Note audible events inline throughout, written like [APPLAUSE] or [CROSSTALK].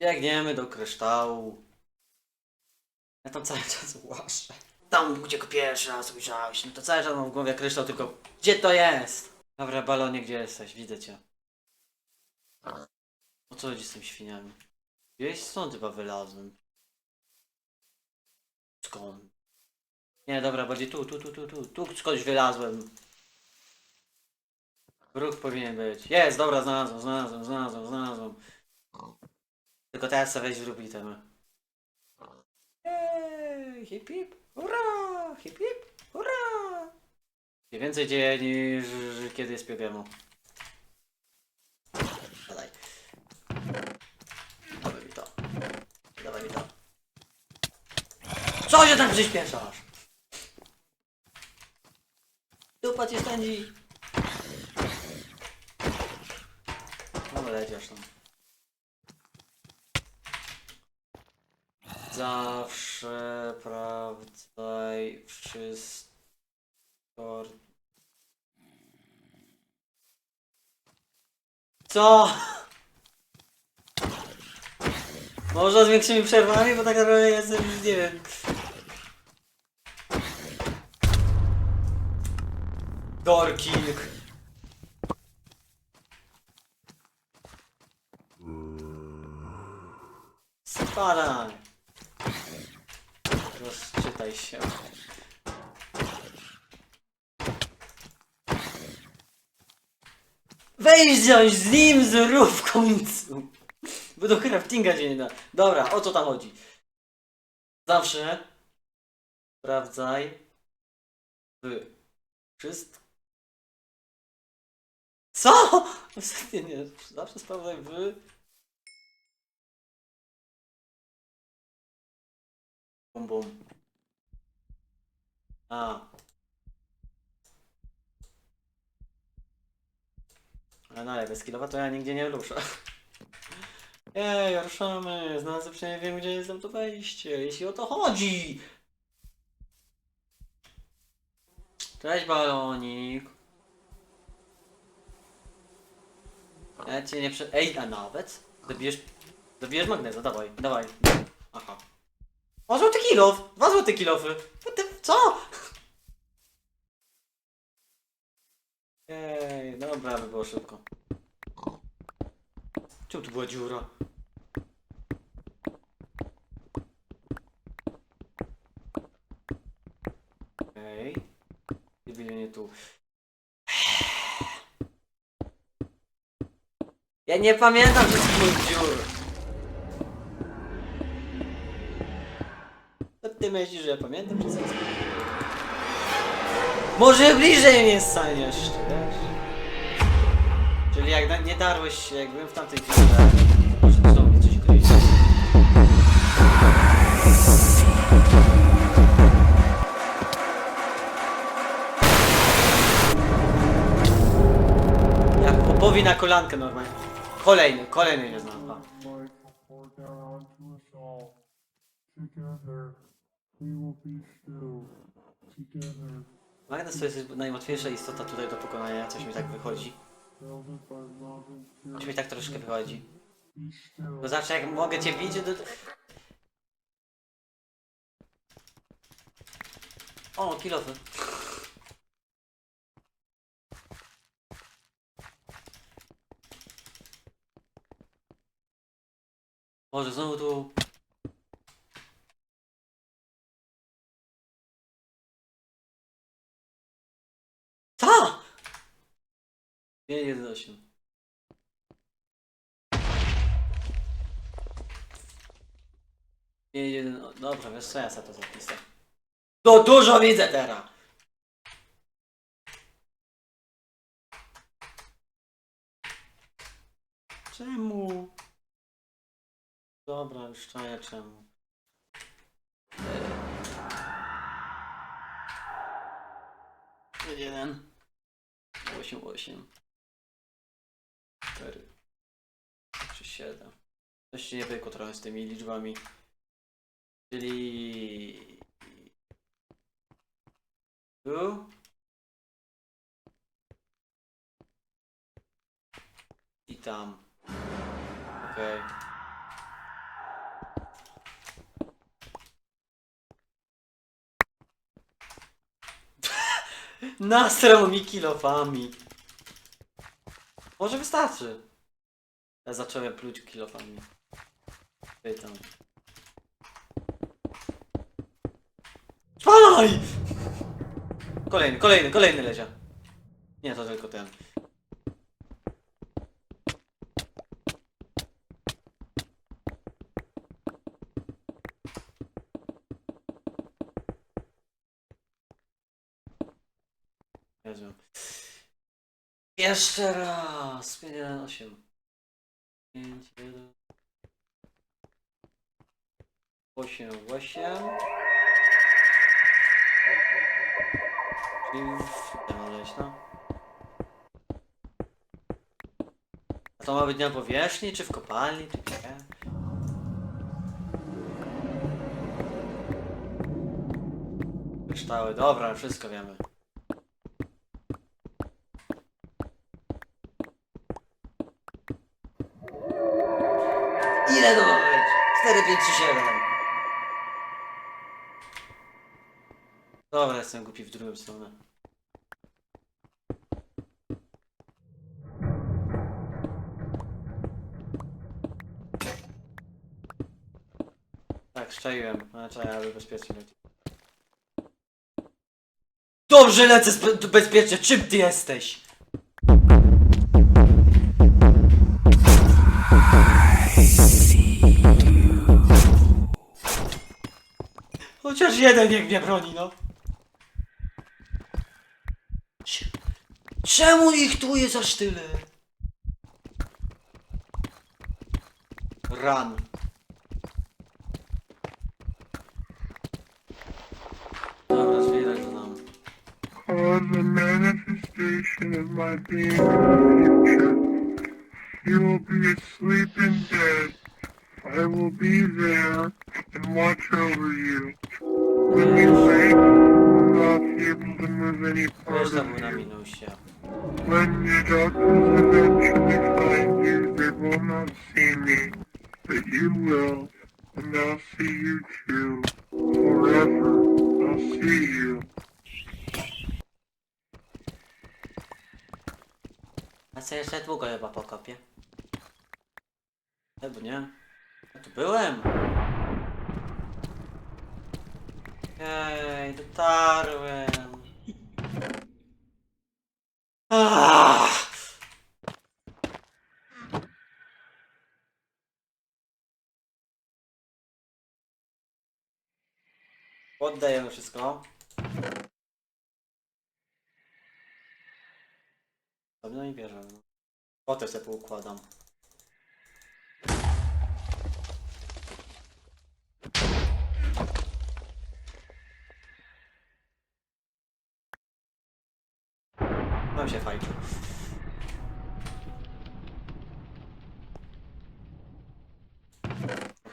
Biegniemy do kryształu. Ja tam cały czas łaszę. Tam, gdzie go pierwszy raz ujrzałeś, no to cały czas mam w głowie kryształ, tylko gdzie to jest? Dobra, balonie, gdzie jesteś? Widzę cię. O co chodzi z tym świniami? Gdzieś stąd chyba wylazłem. Skąd? Nie, dobra, bardziej tu, tu, tu, tu, tu, tu skądś wylazłem. Wróg powinien być. Jest, dobra, znalazłem, znalazłem, znalazłem, znalazłem. Tylko teraz sobie weź zrób. Jej, hip hip, hurra, hip hip, hurra. Się więcej dzieje niż kiedy jest piogemu. Dawaj. Dawaj mi to. Dawaj mi to. Co się tam przyspieszasz? Dupa cię stędzi. No lecisz tam. Zawsze sprawdzaj wszystko. Co? Może z większymi przerwami, bo tak naprawdę jestem, już nie wiem. Dorking. Spadaj. Rozczytaj się. Weź wziąć z nim zrób w końcu. Bo do craftinga się nie da. Dobra, o co tam chodzi? Zawsze sprawdzaj w wszystko. Co? [LAUGHS] Ostatnio nie. Zawsze sprawdzaj w Bum bum. A. Ale no, ale bez to ja nigdzie nie ruszę. [LAUGHS] Ej, ruszamy. Znalazłem przynajmniej wiem, gdzie jest to wejście. Jeśli o to chodzi. Cześć, balonik. Ja cię nie prze... Ej, a nawet? Dobijesz... Dobijesz magnezu, dawaj, dawaj. Aha. O, złoty kilof! Dwa złote kilofy! What the... Co? Ej, dobra, by było szybko. Czemu tu była dziura? Ej. Nie tu. Ja nie pamiętam wszystkich dziur. Myślisz, że ja pamiętam wszystko? Może bliżej mnie stań jeszcze, wiesz? Czyli jak nie darłeś się, jak byłem w tamtej chwili, to znowu mnie coś gryzie. Jak popowi na kolankę normalnie. Kolejny, kolejny nie znam. We to jest najłatwiejsza istota tutaj do pokonania, coś mi tak wychodzi. Coś mi tak troszkę wychodzi. Bo zawsze jak mogę cię bić, to... O, kilofy. Boże, znowu tu... 1.1.8 Nie, jeden, o, dobrze, wiesz co, ja sobie to zapisę. To dużo widzę teraz! Czemu? Dobra, już czaję czemu. Jeden. Osiem, osiem. 4 czy 7. Coś się nie wykło trochę z tymi liczbami. Czyli... Tu. I tam. Okej. [LAUGHS] Okay. Nasrał mi kilofami. Może wystarczy. Ja zacząłem pluć kilofami. Pytam. Spalaj! Kolejny, kolejny, kolejny lezia. Nie, to tylko ten. Jezu. Jeszcze raz! 5, 1, 8. 5, 1. 8, 8. Czyli w odejść, no. A to ma być na powierzchni, czy w kopalni, czy gdzie? Kryształy, dobra, wszystko wiemy. Jestem głupi w drugą stronę. Tak, szczaiłem, ale czekaj, aby bezpiecznie lecieć. Dobrze lecę bezpiecznie, czym ty jesteś? Chociaż jeden niech mnie broni, no. Czemu ich tu jest aż tyle? Ran. Dobra, zbieraj to nam. Cause a manifestation of my being in the future. You will be asleep in bed. I will be there and watch over you. When you wake, you will not be able to move any part Wiesz, of tam był na you. minusie. When the doctors eventually find you, they will not see me, but you will, and I'll see you too. Forever, I'll see you. A co jeszcze długo chyba pokopię? Albo nie? Ja tu byłem. Ej, dotarłem. Oddajemy wszystko. No i bierzemy. no. Potem sobie poukładam. Mam się fajczy.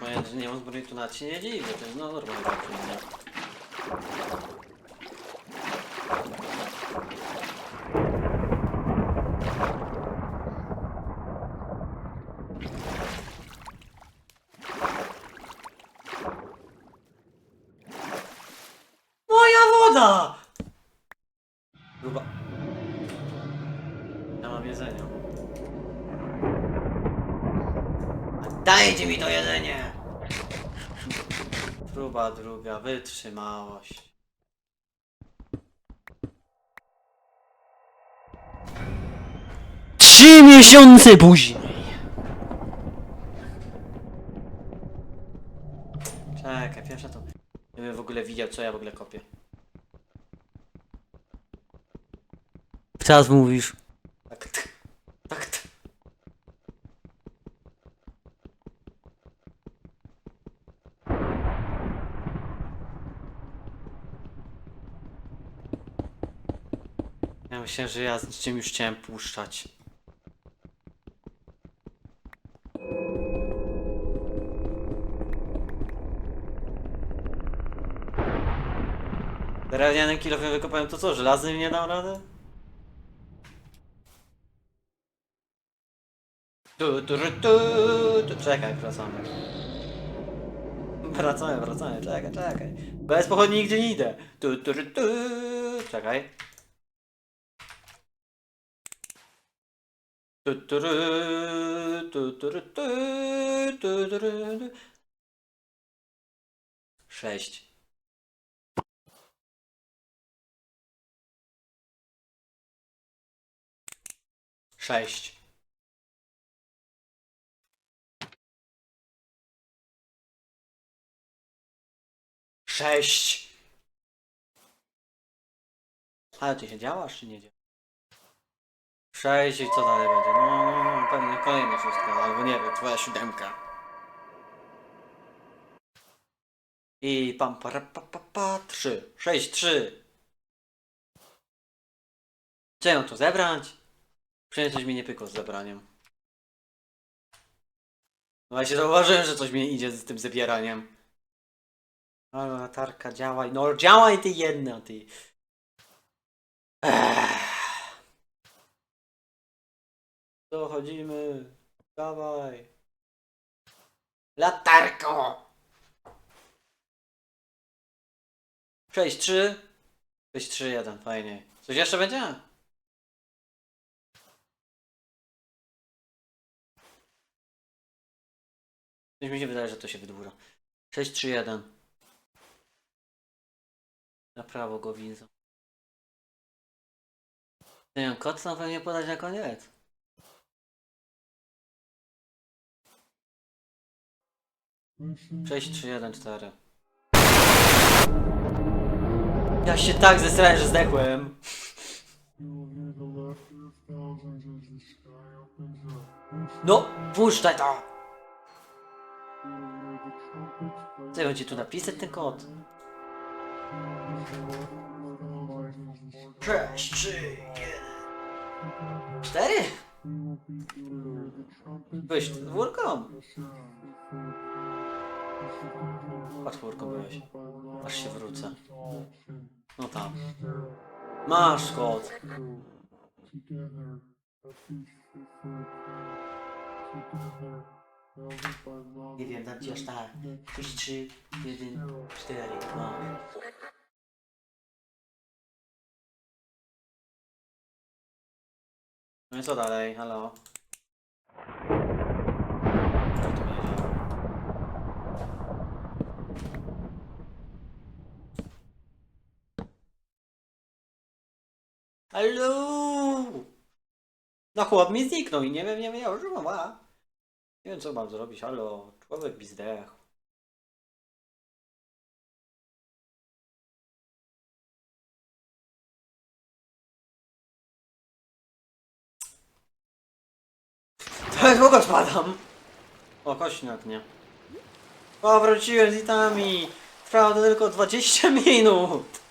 Moje, że nie mam zbroi tu nawet się nie dziwi, bo to jest no normalnie nie. Moja woda! Gruba. Ja mam jedzenie. Dajcie mi to jedzenie! Próba druga, wytrzymałość. Trzy miesiące później. Czekaj, pierwsza to... Nie bym w ogóle widział, co ja w ogóle kopię. Teraz mówisz. Tak, t- tak. t- Myślę, że ja z czym już chciałem puszczać. Drewnianym kilofem wykopałem to co, żelaznym nie dał radę? Tu, tu, tu, tu, tu. Czekaj, wracamy. Wracamy, wracamy, czekaj, czekaj. Bez pochodni nigdzie nie idę. Tu, tu, tu, tu. Czekaj. Tu, tu, ru, tu, tu, ru, tu, tu, tu, ru, tu. Sześć. Sześć. Sześć. Ale ty się działasz, czy nie działasz? Sześć i co dalej będzie? No, no, no pewnie kolejna szóstka, albo nie wiem, twoja siódemka. I pam para pa pa pa trzy. Sześć, trzy. Co ją tu zebrać? Przynajmniej coś mi nie pykło z zebraniem. No właśnie zauważyłem, że coś mi idzie z tym zbieraniem. Ale latarka działaj. No działaj ty jedna, ty. Ech. Dochodzimy. Dawaj. Latarko! 6, 3. 6, 3, 1, fajnie. Coś jeszcze będzie? Coś mi się wydaje, że to się wydłuża. 6, 3, 1. Na prawo go widzę. Nie wiem, kod tam pewnie podać na koniec. Sześć, trzy, jeden, cztery. Ja się tak zesrałem, że zdechłem. No, puszczaj to! Co ja ci tu napisać ten kod? Sześć, trzy, jeden. Cztery? Byłeś czwórką? A czwórką byłeś. Aż się wrócę. No tam. Masz kod. Nie wiem, dam ci aż tak. Sześć, trzy, jeden, cztery. No. No i co dalej? Halo? Co tu będzie działo? Halo! No chłop mi zniknął i nie wiem, nie wiem, ja już mam, a. Nie wiem co mam zrobić, halo. Człowiek mi zdechł. Tak długo spadam. O, kośniak, nie. O, wróciłem z itami. Trwało to tylko 20 [LAUGHS] minut.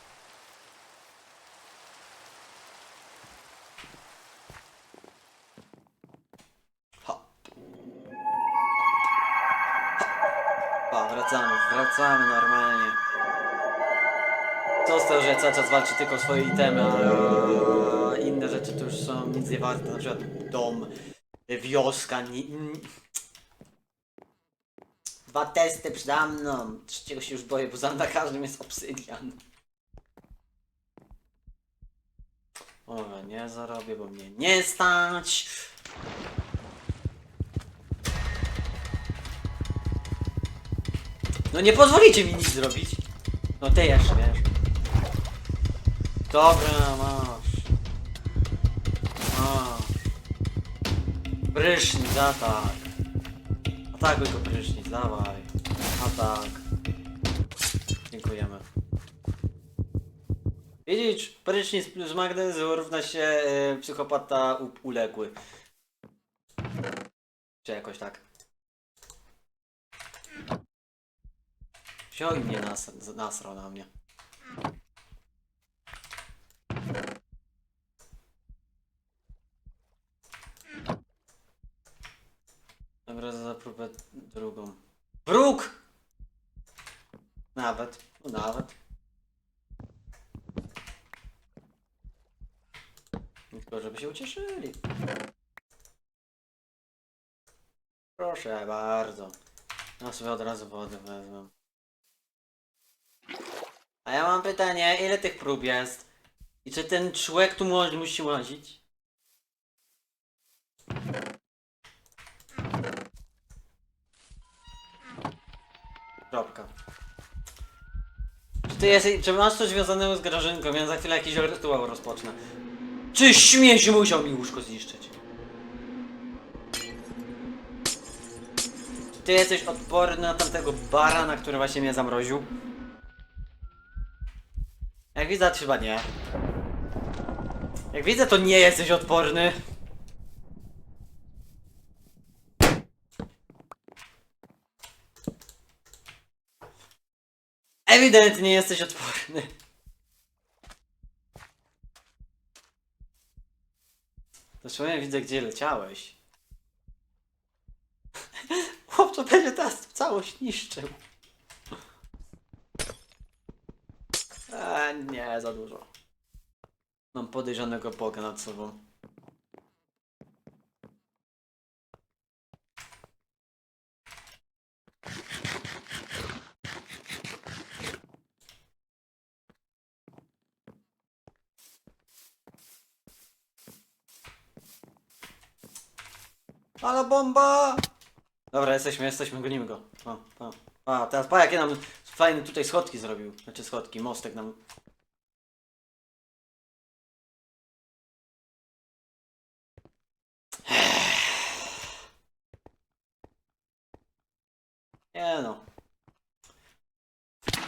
Cały czas walczy tylko o swoje itemy, a inne rzeczy to już są nic nie warte, na przykład dom, wioska, ni... Dwa testy przede mną, trzeciego się już boję, bo za na każdym jest obsydian. O, nie zarobię, bo mnie nie stać. No nie pozwolicie mi nic zrobić. No ty jeszcze, wiesz. Dobra, masz. Masz. Prysznic, atak. Atakuj go prysznic, dawaj. Atak. Dziękujemy. Widzisz, prysznic plus magnezu równa się e, psychopata uległy. Czy jakoś tak. Wziął mnie nas, nasrał na mnie. Dobra, za próbę drugą. Bruk! Nawet, no nawet. Tylko żeby się ucieszyli. Proszę bardzo. Ja sobie od razu wodę wezmę. A ja mam pytanie, ile tych prób jest? I czy ten człowiek tu musi łazić? Kropka. Czy ty jesteś, czy masz coś związanego z grażynką? Ja za chwilę jakiś rytuał rozpocznę. Czy śmieć musiał mi łóżko zniszczyć? Czy ty jesteś odporny na tamtego barana, który właśnie mnie zamroził? Jak widzę, chyba nie. Jak widzę, to nie jesteś odporny. Ewidentnie jesteś odporny. Dosłownie widzę, gdzie leciałeś. [LAUGHS] Chłopco będzie teraz całość niszczył. Eee, nie, za dużo. Mam podejrzanego Boga nad sobą. Ale bomba! Dobra, jesteśmy, jesteśmy, gonimy go. O, o. A, teraz pa, jakie nam fajne tutaj schodki zrobił. Znaczy schodki, mostek nam. Nie no.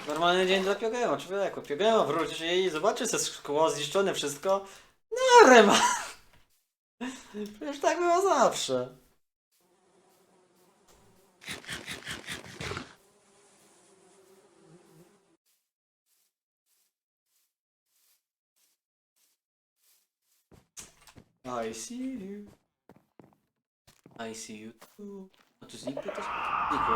Normalny dzień dla Piogema, człowieku. Piogema wróci i zobaczy se szkło zniszczone wszystko. No, rema. [LAUGHS] Przecież tak było zawsze. I see you. I see you too. A tu znikły też? Znikły.